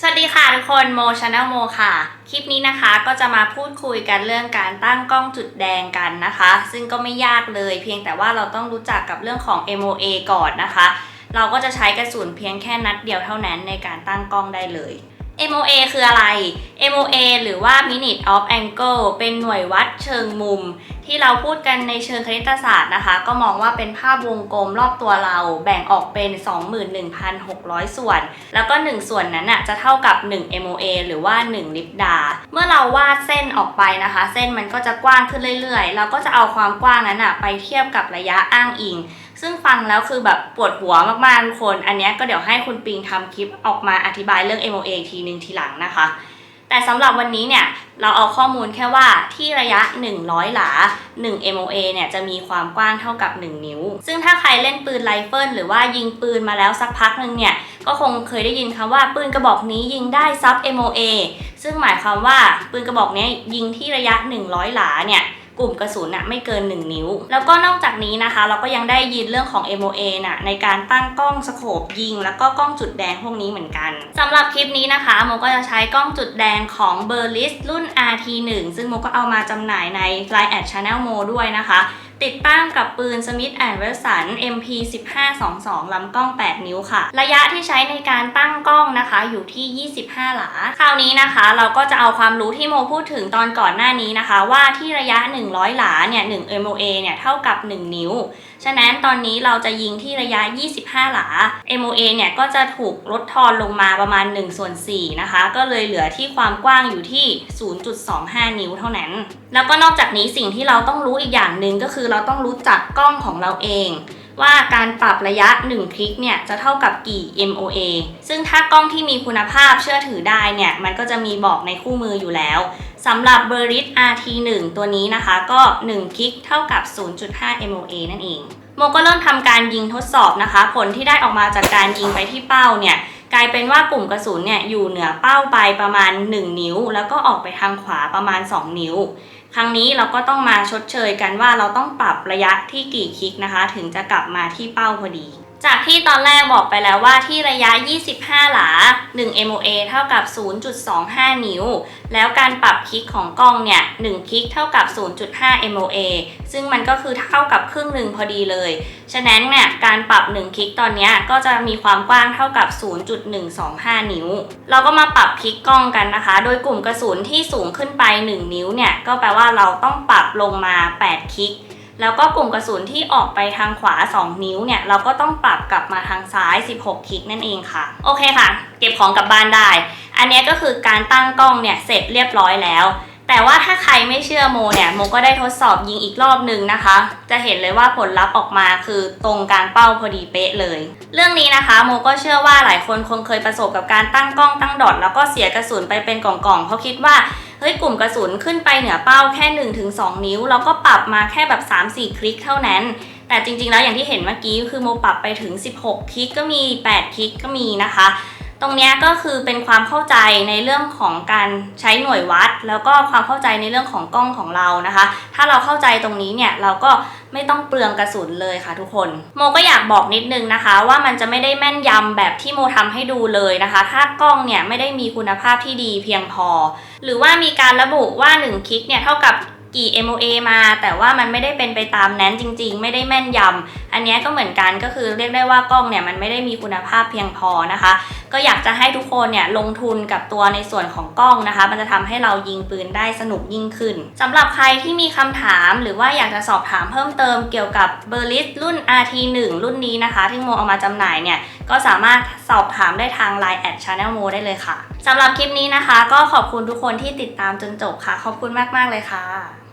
สวัสดีค่ะทุกคนโมชาแนลโมค่ะ คลิปนี้นะคะก็จะมาพูดคุยกันเรื่องการตั้งกล้องจุดแดงกันนะคะ ซึ่งก็ไม่ยากเลย เพียงแต่ว่าเราต้องรู้จักกับเรื่องของ MOA ก่อนนะคะ เราก็จะใช้กระสุนเพียงแค่นัดเดียวเท่านั้นในการตั้งกล้องได้เลย MOA คืออะไร MOA หรือว่า Minute of Angle เป็นหน่วยวัดเชิงมุม ที่เราพูดกันในเชิงคณิตศาสตร์นะคะ ก็มองว่าเป็นภาพวงกลมรอบตัวเรา แบ่งออกเป็น 21,600 ส่วน แล้วก็ 1 ส่วนนั้นน่ะจะเท่ากับ 1 MOA หรือว่า 1 ลิปดา เมื่อเราวาดเส้นออกไปนะคะ เส้นมันก็จะกว้างขึ้นเรื่อยๆ เราก็จะเอาความกว้างนั้นน่ะไปเทียบกับระยะอ้างอิง ซึ่งฟังแล้วคือแบบปวดหัวมากๆทุกคน อันนี้ก็เดี๋ยวให้คุณปิงทำคลิปออกมาอธิบายเรื่อง MOA อีกทีหนึ่งทีหลังนะคะ แต่สำหรับวันนี้เนี่ยเราเอาข้อมูลแค่ว่าที่ระยะ 100 หลา 1 MOA เนี่ยจะมีความกว้างเท่ากับ 1 นิ้ว ซึ่งถ้าใครเล่นปืนไรเฟิลหรือว่ายิงปืนมาแล้วสักพักหนึ่งเนี่ยก็คงเคยได้ยินคำว่าปืนกระบอกนี้ยิงได้ซับ MOA ซึ่งหมายความว่าปืนกระบอกนี้ยยิงที่ระยะ 100 หลาเนี่ย กลุ่มกระสุนน่ะไม่เกิน 1 นิ้ว แล้วก็นอกจากนี้นะคะ เราก็ยังได้ยินเรื่องของ MOA น่ะในการตั้งกล้องสโคปยิง แล้วก็กล้องจุดแดงพวกนี้เหมือนกันสำหรับคลิปนี้นะคะโมก็จะใช้กล้องจุดแดงของ b e r l i s รุ่น RT1 ซึ่งโมก็เอามาจำหน่ายใน Line แอดชาแนลโมด้วยนะคะ ติดตั้งกับปืน Smith Wesson MP 1522ลำกล้อง 8 นิ้วค่ะ ระยะที่ใช้ในการตั้งกล้องนะคะอยู่ที่ 25 หลา คราวนี้นะคะ เราก็จะเอาความรู้ที่โมพูดถึงตอนก่อนหน้านี้นะคะ ว่าที่ระยะ 100 หลาเนี่ย1 MOA เนี่ยเท่ากับ 1 นิ้ว ฉะนั้นตอนนี้เราจะยิงที่ระยะ 25 หลา MOA เนี่ยก็จะถูกลดทอนลงมาประมาณ1ส่วน4นะคะ ก็เลยเหลือที่ความกว้างอยู่ที่ 0.25 นิ้วเท่านั้น แล้วก็นอกจากนี้สิ่งที่เราต้องรู้อีกอย่างหนึ่งก็คือเราต้องรู้จักกล้องของเราเอง ว่าการปรับระยะ 1 คลิกเนี่ยจะเท่ากับกี่ MOA ซึ่งถ้ากล้องที่มีคุณภาพเชื่อถือได้เนี่ยมันก็จะมีบอกในคู่มืออยู่แล้วสำหรับ b e r i t RT1 ตัวนี้นะคะก็ 1 คลิกเท่ากับ 0.5 MOA นั่นเองโมก็เริ่มทำการยิงทดสอบนะคะ ผลที่ได้ออกมาจากการยิงไปที่เป้าเนี่ย กลายเป็นว่ากลุ่มกระสุนเนี่ยอยู่เหนือเป้าไปประมาณ 1 นิ้ว แล้วก็ออกไปทางขวาประมาณ 2 นิ้ว ครั้งนี้เราก็ต้องมาชดเชยกันว่าเราต้องปรับระยะที่กี่คลิกนะคะ ถึงจะกลับมาที่เป้าพอดี จากที่ตอนแรกบอกไปแล้วว่าที่ระยะ 25 หลา 1 MOA เท่ากับ 0.25 นิ้ว แล้วการปรับคลิกของกล้องเนี่ย 1 คลิกเท่ากับ 0.5 MOA ซึ่งมันก็คือเท่ากับครึ่งหนึ่งพอดีเลย ฉะนั้นเนี่ยการปรับ 1 คลิกตอนนี้ก็จะมีความกว้างเท่ากับ 0.125 นิ้ว เราก็มาปรับคลิกกล้องกันนะคะ โดยกลุ่มกระสุนที่สูงขึ้นไป 1 นิ้วเนี่ย ก็แปลว่าเราต้องปรับลงมา 8 คลิก แล้วก็กลุ่มกระสุนที่ออกไปทางขวา 2 นิ้วเนี่ย เราก็ต้องปรับกลับมาทางซ้าย 16 คลิกนั่นเองค่ะ โอเคค่ะ เก็บของกลับบ้านได้ อันนี้ก็คือการตั้งกล้องเนี่ย เสร็จเรียบร้อยแล้ว แต่ว่าถ้าใครไม่เชื่อโมเนี่ย โมก็ได้ทดสอบยิงอีกรอบหนึ่งนะคะ จะเห็นเลยว่าผลลัพธ์ออกมาคือตรงกลางเป้าพอดีเป๊ะเลย เรื่องนี้นะคะ โมก็เชื่อว่าหลายคนคงเคยประสบกับการตั้งกล้องตั้งดอทแล้วก็เสียกระสุนไปเป็นกล่องๆเพราะคิดว่า ฮ้ยกลุ่มกระสุนขึ้นไปเหนือเป้าแค่ 1-2 นิ้ว แล้วก็ปรับมาแค่แบบ 3-4 คลิกเท่านั้น แต่จริงๆแล้วอย่างที่เห็นเมื่อกี้คือโมปรับไปถึง 16 คลิกก็มี 8 คลิกก็มีนะคะ ตรงนี้ก็คือเป็นความเข้าใจในเรื่องของการใช้หน่วยวัด แล้วก็ความเข้าใจในเรื่องของกล้องของเรานะคะ ถ้าเราเข้าใจตรงนี้เนี่ยเราก็ไม่ต้องเปลืองกระสุนเลยค่ะทุกคน โมก็อยากบอกนิดนึงนะคะ ว่ามันจะไม่ได้แม่นยำแบบที่โมทำให้ดูเลยนะคะ ถ้ากล้องเนี่ยไม่ได้มีคุณภาพที่ดีเพียงพอ หรือว่ามีการระบุว่า1คลิกเนี่ยเท่ากับ กี่ MOA มาแต่ว่ามันไม่ได้เป็นไปตามนั้นจริง ๆ ไม่ได้แม่นยำอันนี้ก็เหมือนกันก็คือเรียกได้ว่ากล้องเนี่ยมันไม่ได้มีคุณภาพเพียงพอนะคะ ก็อยากจะให้ทุกคนเนี่ยลงทุนกับตัวในส่วนของกล้องนะคะ มันจะทำให้เรายิงปืนได้สนุกยิ่งขึ้นสำหรับใครที่มีคำถามหรือว่าอยากจะสอบถามเพิ่มเติมเกี่ยวกับเบอร์ลิสรุ่น RT1 รุ่นนี้นะคะ ที่โมเอามาจำหน่ายเนี่ยก็สามารถสอบถามได้ทาง Line at Channel Mo ได้เลยค่ะสำหรับคลิปนี้นะคะ ก็ขอบคุณทุกคนที่ติดตามจนจบค่ะ ขอบคุณมาก ๆ เลยค่ะ